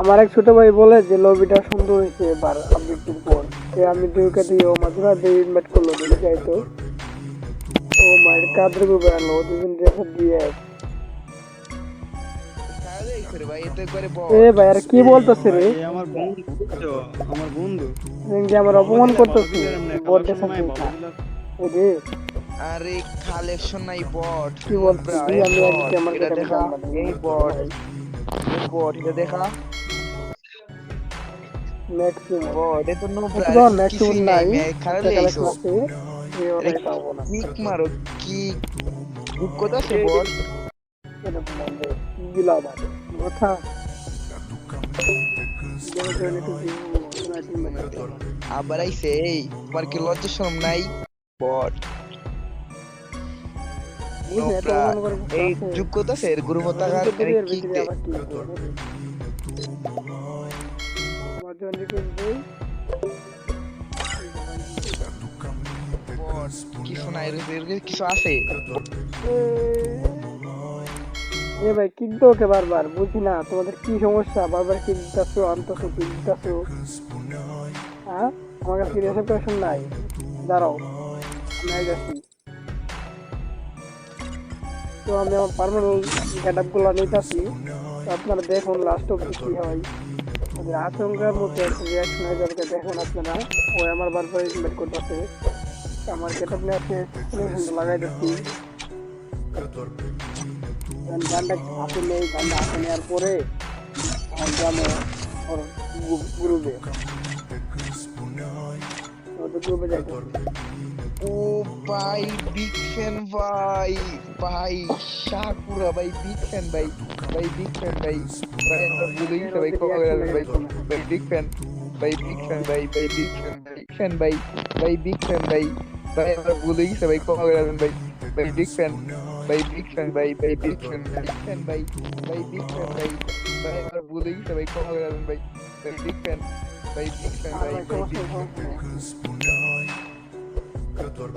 আমার এক ছোট ভাই বলে যে লবিটা সুন্দর হয়েছে এবার আপডেটের পর। সে আমি দুইকে দিয়ে ও মাঝে মাঝে ইনভাইট করল দিলে যাইতো ও মায়ের কাদের গ্রুপে আনলো দুজন রেখে দিয়ে এ ভাই আর কি বলতেছে রে? আমার বন্ধু আমার বন্ধু। আমার অপমান করতেছি? বলতে সময় রে আরে কালেকশন নাই বট। কি বলছিস আমি আজকে আমার এটা দেখা এই বট এই বট এটা দেখা। ম্যাক্সিমাম বট এটা তো নো তো ম্যাক্সিমাম নাই। খারাপ একটা লাগছে। কালেকশন আছে। এই ওটাই পাবো না কিক মারো কি বুক কোথা সে বট গিলা বাদ। কথা। আবার আইছে এই তোমার কি লজ্জা শরম নাই? বট এই যোগ্যতা সে এর গুরু মতাকার ভিতরে এর কিক কি কিছু আছে? এ ভাই ওকে বারবার বুঝি না, তোমাদের কি সমস্যা? বারবার কিক দিতেছো আনতেছো কিক দিতেছো হ্যাঁ আমার কাছে পেশন নাই? দাঁড়াও তো আমি আমার পারমানেন্ট গেট আপগুলো নিতেছি। আপনারা দেখুন লাস্ট অব্দি কি হয়। মতো একটা রিয়াকশন হয়ে যাবে দেখুন আপনারা ও আমার বারবার ইনভাইট করতেছে। আমার গেট আপ নিয়ে আছে লাগাই দিচ্ছি। গান- গানটা হাতে নেই গানটা হাতে নেওয়ার পরে আমার গ্রামে ওর গ্রুপে। ওদের গ্রুপে যাইতে ভাই বিগ ফ্যান ভাই ভাই শাকুরা ভাই বিগ ফ্যান ভাই ভাই বিগ ফ্যান ভাই ভাই আমরা ভুলে গেছি ভাই কবে গেলাম ভাই ভাই বিগ ফ্যান ভাই বিগ ফ্যান ভাই ভাই বিগ ফ্যান ভাই ফ্যান ভাই ভাই বিগ ফ্যান ভাই ভাই আমরা ভুলে গেছি ভাই কবে গেলাম ভাই ভাই বিগ ফ্যান ভাই বিগ ফ্যান ভাই ভাই বিগ ফ্যান ভাই ফ্যান ভাই ভাই বিগ ফ্যান ভাই ভাই আমরা ভুলে গেছি ভাই কবে গেলাম ভাই ভাই বিগ ফ্যান ভাই বিগ ফ্যান আর ভাই ভাই ভাই সমস্যা বিগ সমস্যা নেই।